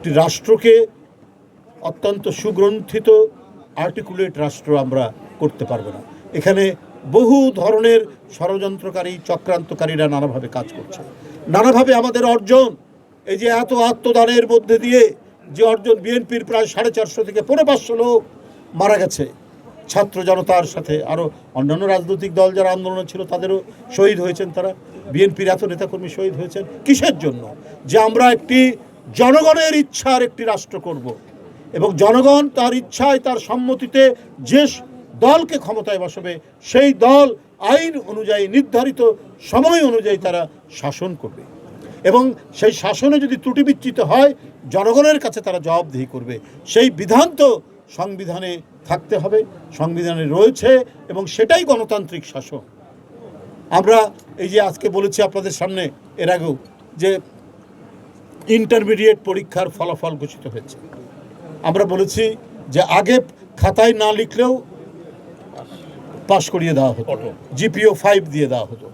একটি রাষ্ট্রকে অত্যন্ত সুগ্রন্থিত আর্টিকুলেট রাষ্ট্র আমরা করতে পারব না। এখানে বহু ধরনের ষড়যন্ত্রকারী, চক্রান্তকারীরা নানাভাবে কাজ করছে। নানাভাবে আমাদের অর্জন, এই যে এত আত্মদানের মধ্যে দিয়ে যে অর্জন বিএনপির প্রায় সাড়ে চারশো থেকে পনেরো পাঁচশো লোক মারা গেছে। ছাত্র জনতার সাথে আরও অন্যান্য রাজনৈতিক দল যারা আন্দোলনে ছিল, তাদেরও শহীদ হয়েছেন তারা। বিএনপির এত নেতাকর্মী শহীদ হয়েছেন। কিসের জন্য? যে আমরা একটি জনগণের ইচ্ছার একটি রাষ্ট্র করব। এবং জনগণ তার ইচ্ছায়, তার সম্মতিতে যে দলকে ক্ষমতায় বসাবে, সেই দল আইন অনুযায়ী, নির্ধারিত সময় অনুযায়ী তারা শাসন করবে। এবং সেই শাসনে যদি ত্রুটি বিচ্যুত হয়, জনগণের কাছে তারা জবাবদিহি করবে। সেই বিধান তো সংবিধানে থাকতে হবে, সংবিধানে রয়েছে, এবং সেটাই গণতান্ত্রিক শাসন। আমরা এই যে আজকে বলেছি আপনাদের সামনে, এর আগেও, যে ইন্টারমিডিয়েট পরীক্ষার ফলাফল ঘোষিত হয়েছে। আমরা বলেছি যে আগে খাতায় না লিখলেও পাশ করিয়ে দেওয়া হতো। জিপিও ফাইভ দিয়ে দেওয়া হতো।